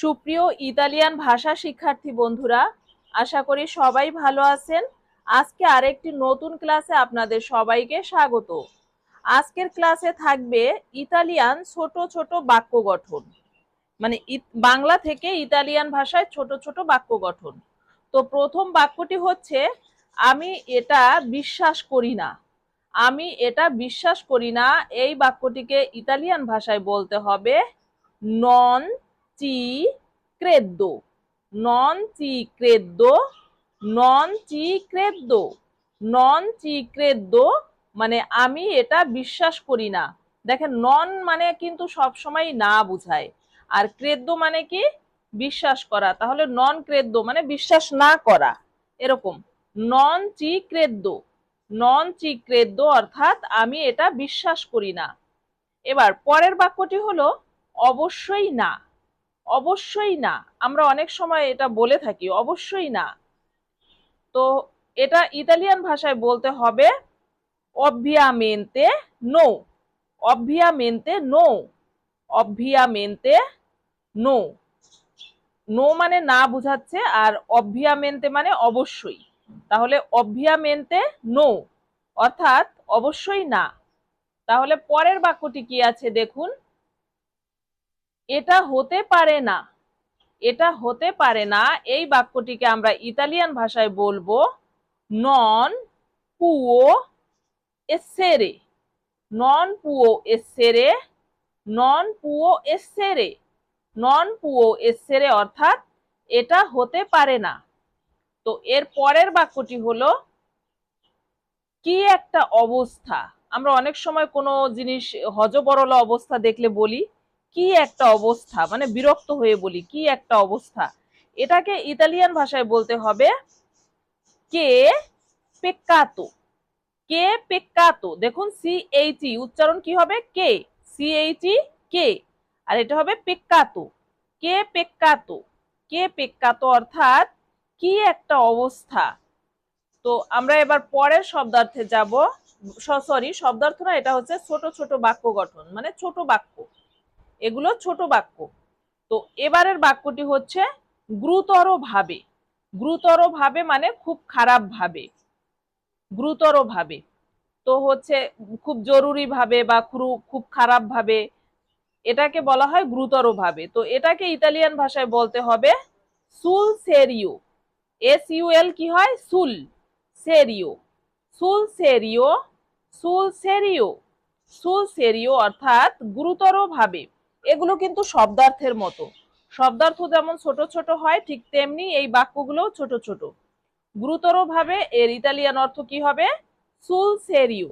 সুপ্রিয় ইতালিয়ান ভাষা শিক্ষার্থী বন্ধুরা, আশা করি সবাই ভালো আছেন। আজকে আরেকটি নতুন ক্লাসে আপনাদের সবাইকে স্বাগত। আজকের ক্লাসে থাকবে ইতালিয়ান ছোট ছোট বাক্য গঠন। মানে বাংলা থেকে ইতালিয়ান ভাষায় ছোট ছোট বাক্য গঠন। তো প্রথম বাক্যটি হচ্ছে, আমি এটা বিশ্বাস করি না। আমি এটা বিশ্বাস করি না। এই বাক্যটিকে ইতালিয়ান ভাষায় বলতে হবে, নন চি ক্রেদ্দো নন চি ক্রেদ্দো নন চি ক্রেদ্দো নন চি ক্রেদ্দো মানে আমি এটা বিশ্বাস করি না। দেখেন নন মানে কিন্তু সবসময় না বুঝায়। আর ক্রেদ্দো মানে কি? বিশ্বাস করা। তাহলে নন ক্রেদ্দো মানে বিশ্বাস না করা। এরকম। নন চি ক্রেদ্দো নন চি ক্রেদ্দো অর্থাৎ আমি এটা বিশ্বাস করি না। এবার পরের বাক্যটি হলো, অবশ্যই না। অবশ্যই না। আমরা অনেক সময় এটা বলে থাকি, অবশ্যই না। তো এটা ইতালিয়ান ভাষায় বলতে হবে অবভিয়ামেন্তে নো। অবভিয়ামেন্তে নো। অবভিয়ামেন্তে নো। নো মানে না বুঝাচ্ছে আর অবভিয়ামেন্তে মানে অবশ্যই। তাহলে অবভিয়ামেন্তে নো। অর্থাৎ অবশ্যই না। তাহলে পরের বাক্যটি কি আছে দেখুন। এটা হতে পারে না, এটা হতে পারে না, এই বাক্যটিকে আমরা ইতালিয়ান ভাষায় বলব নন পুও এসেরে নন পুও এসেরে নন পুও এসেরে নন পুও এসেরে অর্থাৎ এটা হতে পারে না। তো এর পরের বাক্যটি হলো কি একটা অবস্থা? আমরা অনেক সময় কোনো জিনিস হজবরল অবস্থা দেখলে বলি কি একটা অবস্থা? মানে বিরক্ত হয়ে বলি, কি একটা অবস্থা? এটাকে ইতালিয়ান ভাষায় বলতে হবে, কে পেক্কাতো। কে পেক্কাতো? দেখুন সি এইচ ই উচ্চারণ কি হবে? কে? সি এইচ ই কে? আর এটা হবে পেক্কাতো। কে পেক্কাতো? কে পেক্কাতো অর্থাৎ কি একটা অবস্থা? তো আমরা এবার পরের শব্দার্থে যাব। সরি, শব্দার্থ না, এটা হচ্ছে ছোট ছোট বাক্য গঠন মানে ছোট বাক্য। এগুলো ছোট বাক্য। তো এবারের বাক্যটি হচ্ছে গুরুতর ভাবে। গুরুতর ভাবে মানে খুব খারাপ ভাবে। গুরুতর ভাবে। তো হচ্ছে খুব জরুরি ভাবে বা খুব- খুব খারাপ ভাবে এটাকে বলা হয় গুরুতর ভাবে। তো এটাকে ইতালিয়ান ভাষায় বলতে হবে সুল সেরিও। এস ইউএল কি হয়? সুল সেরিও। সুল সেরিও সুল সেরিও। সুল সেরিও অর্থাৎ গুরুতর ভাবে। এগুলো কিন্তু শব্দার্থের মতো। শব্দার্থ যেমন ছোট ছোট হয়, ঠিক তেমনি এই বাক্যগুলো ছোট ছোট। গুরুতর ভাবে এর ইতালিয়ান অর্থ কি হবে? সুল সেরিও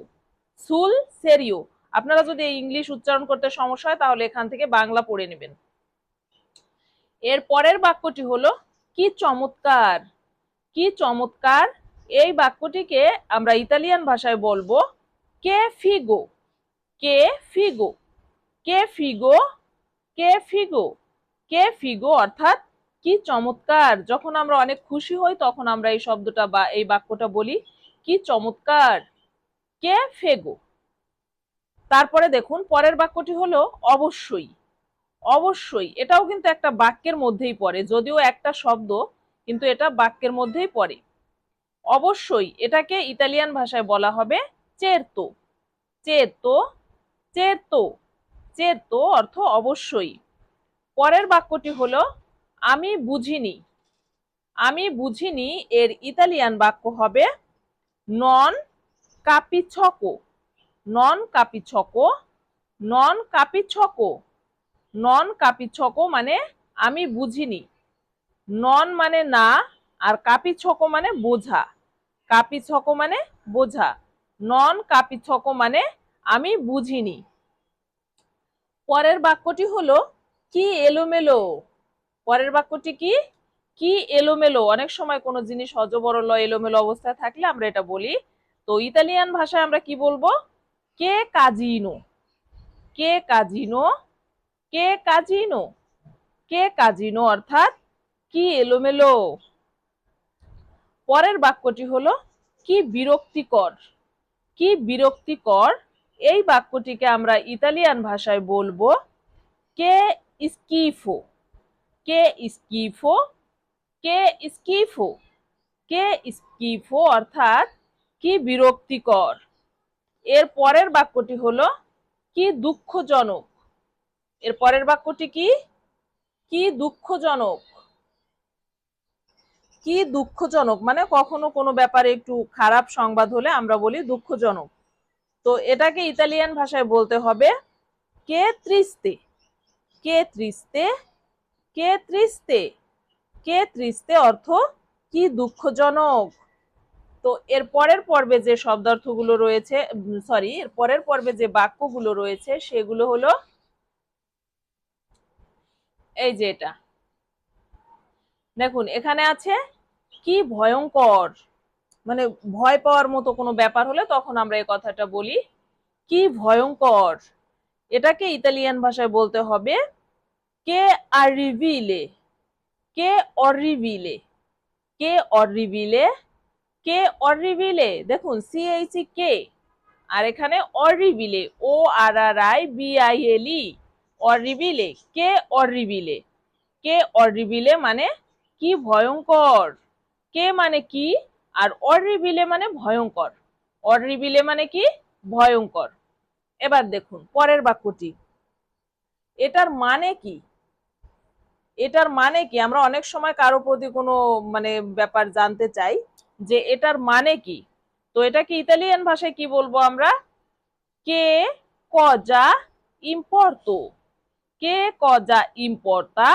সুল সেরিও আপনারা যদি ইংলিশ উচ্চারণ করতে সমস্যা হয়, তাহলে এখান থেকে বাংলা পড়ে নেবেন। এর পরের বাক্যটি হলো, কি চমৎকার! কি চমৎকার! এই বাক্যটিকে আমরা ইতালিয়ান ভাষায় বলব, কে ফিগো! কে ফিগো! কে ফিগো কে ফিগো? কে ফিগো? অর্থাৎ কি চমৎকার? যখন আমরা অনেক খুশি হই, তখন আমরা এই শব্দটা বা এই বাক্যটা বলি, কি চমৎকার? কে ফেগো? তারপরে দেখুন, পরের বাক্যটি হলো অবশ্যই। অবশ্যই, এটাও কিন্তু একটা বাক্যের মধ্যেই পড়ে, যদিও একটা শব্দ, কিন্তু এটা বাক্যের মধ্যেই পড়ে। অবশ্যই, এটাকে ইতালিয়ান ভাষায় বলা হবে চেরতো। চেরতো চেরতো। চেরতো অর্থ অবশ্যই। পরের বাক্যটি হলো, আমি বুঝিনি। আমি বুঝিনি এর ইতালিয়ান বাক্য হবে, নন কাপিছকো। নন কাপিছকো। নন কাপিছকো। নন কাপিছকো মানে আমি বুঝিনি। নন মানে না, আর কাপিছকো মানে বোঝা। কাপিছকো মানে বোঝা। নন কাপিছকো মানে আমি বুঝিনি। পরের বাক্যটি হলো, কি এলোমেলো? পরের বাক্যটি কি? কি এলোমেলো? অনেক সময় কোনো জিনিস হজবরল এলোমেলো অবস্থায় থাকলে আমরা এটা বলি। তো ইতালিয়ান ভাষায় আমরা কি বলব? কে কাজিনো? কে কাজিনো? কে কাজিনো? কে কাজিনো অর্থাৎ কি এলোমেলো? পরের বাক্যটি হলো, কি বিরক্তিকর? কি বিরক্তিকর? এই বাক্যটিকে আমরা ইতালিয়ান ভাষায় বলব, কে স্কিফো? কে স্কিফো? কে স্কিফো? কে স্কিফো? অর্থাৎ, কি বিরক্তিকর? এর পরের বাক্যটি হলো, কি দুঃখজনক? এর পরের বাক্যটি কি? কি দুঃখজনক? কি দুঃখজনক? মানে কখনো কোনো ব্যাপারে একটু খারাপ সংবাদ হলে আমরা বলি, দুঃখজনক। তো এটাকে ইতালিয়ান ভাষায় বলতে হবে কে ত্রিস্তে? কে ত্রিস্তে? কে ত্রিস্তে? কে ত্রিস্তে অর্থ কি দুঃখজনক? তো এর পরের পর্বে যে শব্দার্থগুলো রয়েছে সরি এর পরের পর্বে যে বাক্যগুলো রয়েছে সেগুলো হলো এই যে এটা। দেখুন, এখানে আছে কি ভয়ঙ্কর? মানে ভয় পাওয়ার মতো কোনো ব্যাপার হলে তখন আমরা এই কথাটা বলি, কি ভয়ঙ্কর। এটাকে ইতালিয়ান ভাষায় বলতে হবে, কে আরিভিলে কে অরিভিলে কে অরিভিলে কে অরিভিলে দেখুন সিএইচি কে আর এখানে অরিভিলে O R R I B I L E অরিভিলে কে অরিভিলে কে অরিভিলে মানে কি ভয়ঙ্কর, কে মানে কি? আর অরিভিলে মানে ভয়ঙ্কর। অরিবিলে মানে কি? ভয়ঙ্কর। এবার দেখুন, পরের বাক্যটি। এটার মানে কি? এটার মানে কি? আমরা অনেক সময় কারও প্রতি কোনো মানে ব্যাপার জানতে চাই যে এটার মানে কি? তো এটাকে ইতালিয়ান ভাষায় কি বলব আমরা? কে কজা ইম্পর্তো কে কজা ইম্পর্তা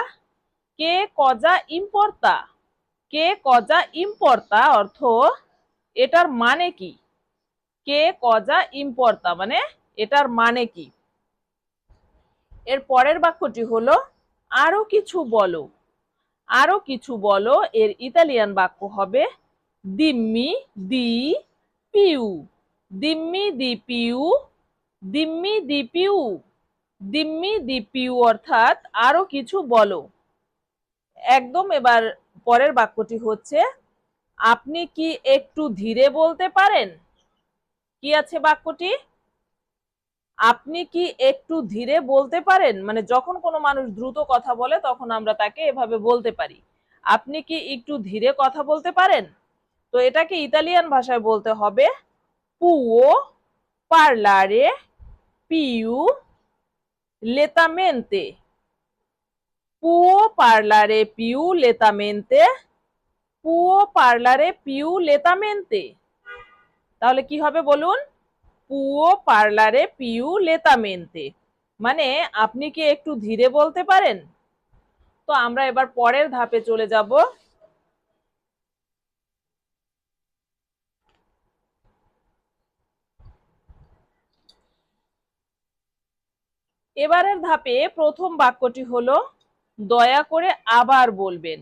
কে কজা ইম্পর্তা কে কজা ইম্পর্তা অর্থ এটার মানে কি? কে কজা ইম্পর্তা মানে এটার মানে কি? এর পরের বাক্যটি হলো, আরও কিছু বলো। আরও কিছু বলো, এর ইতালিয়ান বাক্য হবে, দিম্মি দি পিউ। দিম্মি দি পিউ। দিম্মি দি পিউ। দিম্মি দি পিউ অর্থাৎ আরও কিছু বলো। একদম এবার পরের বাক্যটি হচ্ছে, আপনি কি একটু ধীরে বলতে পারেন? কি আছে বাক্যটি? আপনি কি একটু ধীরে বলতে পারেন? মানে যখন কোনো মানুষ দ্রুত কথা বলে, তখন আমরা তাকে এভাবে বলতে পারি। আপনি কি একটু ধীরে কথা বলতে পারেন? তো এটাকে ইতালিয়ান ভাষায় বলতে হবে পুও পার্লারে পিউ লেতামেন্তে পুও পার্লারে পিউ লেতামেন্তে পুও পার্লারে পিউ লেতামেন্তে তাহলে কি হবে বলুন? পুও পার্লারে পিউ লেতামেন্তে মানে আপনি কি একটু ধীরে বলতে পারেন? তো আমরা এবার পরের ধাপে চলে যাব। এবারের ধাপে প্রথম বাক্যটি হলো দয়া করে আবার বলবেন।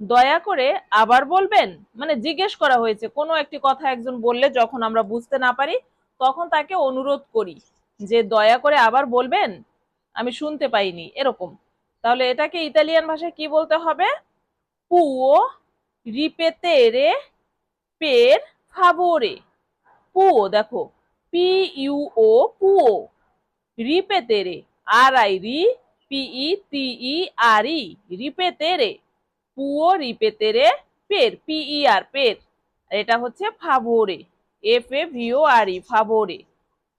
দয়া করে আবার বলবেন? মানে জিজ্ঞেস করা হয়েছে, কোনো একটি কথা একজন বললে যখন আমরা বুঝতে না পারি, তখন তাকে অনুরোধ করি যে দয়া করে আবার বলবেন? আমি শুনতে পাইনি, এরকম। তাহলে এটাকে ইতালিয়ান ভাষায় কি বলতে হবে? পুও রিপেতেরে পের ফাভোরে পুও, দেখো, পি ইউ ও, পুও। রিপেতেরে, আর আই রি পিই টি ই আর ই রিপেতেরে পুও রিপেতেরে পের পিই আর পের। এটা হচ্ছে ফাভোরে এফ এ ভিও আর ই ফাভোরে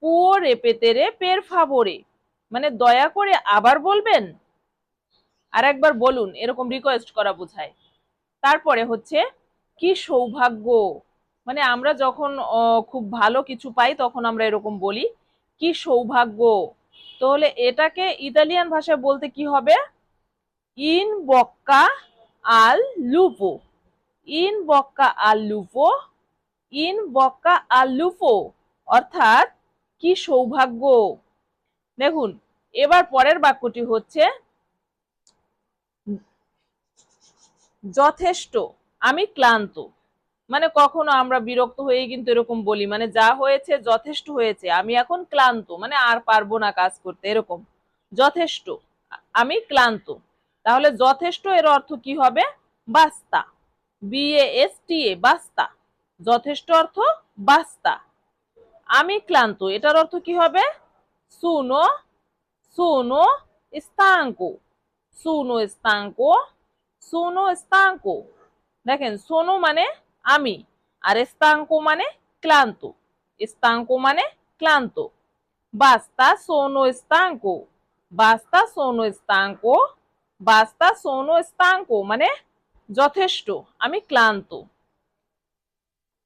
পুও রেপেতেরে পের ফাভোরে মানে দয়া করে আবার বলবেন? আর একবার বলুন, এরকম রিকোয়েস্ট করা বোঝায়। তারপরে হচ্ছে, কি সৌভাগ্য? মানে আমরা যখন খুব ভালো কিছু পাই, তখন আমরা এরকম বলি, কি সৌভাগ্য? তাহলে এটাকে ইতালিয়ান ভাষায় বলতে কি হবে? ইন বক্কা আল লুপো ইন বক্কা আল লুপো ইন বক্কা আল লুপো অর্থাৎ কি সৌভাগ্য? দেখুন, এবার পরের বাক্যটি হচ্ছে যথেষ্ট, আমি ক্লান্ত। মানে কখনো আমরা বিরক্ত হয়ে কিন্তু এরকম বলি মানে যা হয়েছে যথেষ্ট হয়েছে, আমি এখন ক্লান্ত মানে আর পারব না কাজ করতে, এরকম। যথেষ্ট, আমি ক্লান্ত। তাহলে যথেষ্ট এর অর্থ কি হবে? বাস্তা। বি এস টি এ বাস্তা। যথেষ্ট অর্থ বাস্তা। আমি ক্লান্ত, এটার অর্থ কি হবে? সুনো সুনো স্তাঙ্কো সুনো স্তাঙ্কো সুনো স্তাঙ্কো দেখেন, সোনো মানে আমি, আর স্তাঙ্কো মানে ক্লান্ত। স্তাঙ্কো মানে ক্লান্ত। বাস্তা সোনো স্তাঙ্কো। বাস্তা সোনো স্তাঙ্কো। বাস্তা সোনো স্তাঙ্কো মানে যথেষ্ট, আমি ক্লান্ত।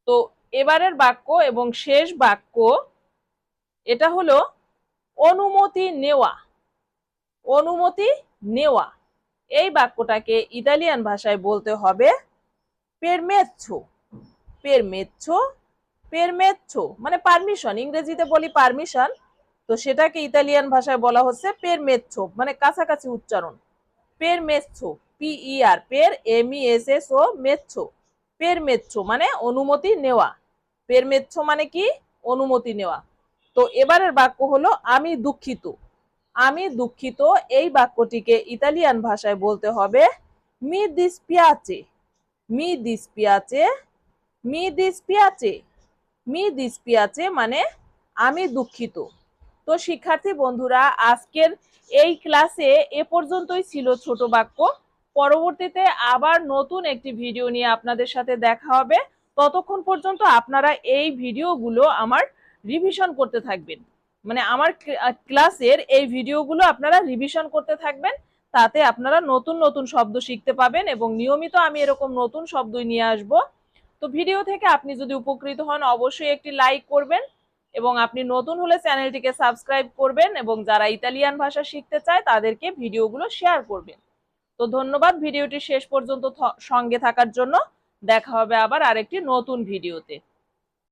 তো এবারের বাক্য এবং শেষ বাক্য, এটা হলো অনুমতি নেওয়া। অনুমতি নেওয়া। এই বাক্যটাকে ইতালিয়ান ভাষায় বলতে হবে পেরমেচ্ছো পেরমেচ্ছো পেরমেচ্ছো মানে পারমিশন ইংরেজিতে বলি পারমিশন তো সেটাকে ইতালিয়ান ভাষায় বলা হচ্ছে পেরমেচ্ছো মানে কাছাকাছি উচ্চারণ। পেরমেচ্ছো পিই আর পের M E S S O মেচ্ছো পেরমেচ্ছো মানে অনুমতি নেওয়া। পেরমেচ্ছো মানে কি? অনুমতি নেওয়া। তো এবারের বাক্য হলো, আমি দুঃখিত। আমি দুঃখিত, এই বাক্যটিকে ইতালিয়ান ভাষায় বলতে হবে মি দিসপিয়াচে মি দিসপিয়াচে মি দিসপিয়াচে মি দিসপিয়াচে মানে আমি দুঃখিত। তো শিক্ষার্থী বন্ধুরা, আজকের এই ক্লাসে এ পর্যন্তই ছিল ছোট বাক্য। পরবর্তীতে আবার নতুন একটি ভিডিও নিয়ে আপনাদের সাথে দেখা হবে। ততক্ষণ পর্যন্ত আপনারা এই ভিডিওগুলো আমার রিভিশন করতে থাকবেন। মানে আমার ক্লাসের এই ভিডিওগুলো আপনারা রিভিশন করতে থাকবেন। তাতে আপনারা নতুন নতুন শব্দ শিখতে পাবেন এবং নিয়মিত আমি এরকম নতুন শব্দই নিয়ে আসব। তো ভিডিও থেকে আপনি যদি উপকৃত হন, অবশ্যই একটি লাইক করবেন এবং আপনি নতুন হলে চ্যানেলটিকে সাবস্ক্রাইব করবেন এবং যারা ইতালিয়ান ভাষা শিখতে চায়, তাদেরকে ভিডিওগুলো শেয়ার করবেন। তো ধন্যবাদ, ভিডিওটি শেষ পর্যন্ত সঙ্গে থাকার জন্য। দেখা হবে আবার আরেকটি নতুন ভিডিওতে।